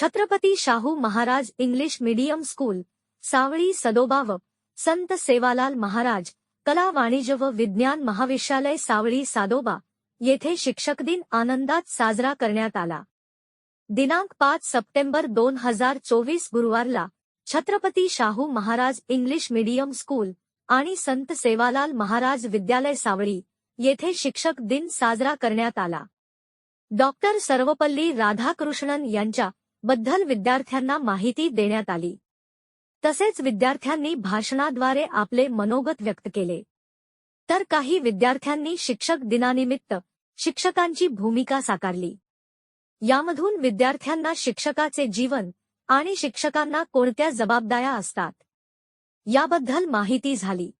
Chhatrapati Shahu Maharaj English medium school Sawali Sadobav Sant Sevalal Maharaj कला वाणिज्य व विज्ञान महाविद्यालय सावळी सादोबा येथे शिक्षक दिन आनंदात साजरा करण्यात आला. दिनांक पाच सप्टेंबर दोन हजार चोवीस गुरुवारला Chhatrapati Shahu Maharaj English medium school आणि संत सेवालाल महाराज विद्यालय सावळी येथे शिक्षक दिन साजरा करण्यात आला. डॉक्टर सर्वपल्ली राधाकृष्णन यांच्या बद्दल विद्यार्थ्यांना माहिती देण्यात आली. तसेच विद्यार्थ्यांनी भाषणाद्वारे आपले मनोगत व्यक्त केले. तर काही विद्यार्थ्यांनी शिक्षक दिनानिमित्त शिक्षकांची भूमिका साकारली. यामधून विद्यार्थ्यांना शिक्षकाचे जीवन आणि शिक्षकांना कोणत्या जबाबदाऱ्या असतात याबद्दल माहिती झाली.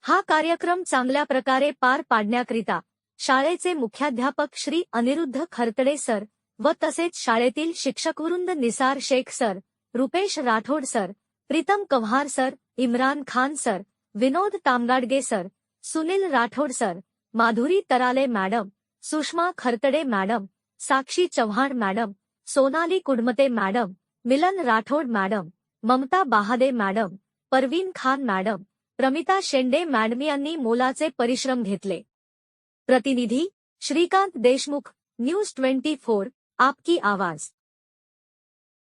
हा कार्यक्रम चांगल्या प्रकारे पार पाडण्याकरिता शाळेचे मुख्याध्यापक श्री अनिरुद्ध खरतडे सर व तसेच शाळेतील शिक्षकवृंद Nisar Shaikh sir Rupesh Rathod sir Pritam Kavhar sir Imran Khan sir Vinod Tamgadge sir Sunil Rathod sir Madhuri Tarale madam Sushma Khartade madam Sakshi Chavan madam Sonali Kudmate madam Milan Rathod madam Mamta Bahade madam Parveen Khan madam Pramita Shende madam यांनी मोलाचे परिश्रम घेतले. प्रतिनिधी Shrikant Deshmukh news twenty four आपकी आवाज।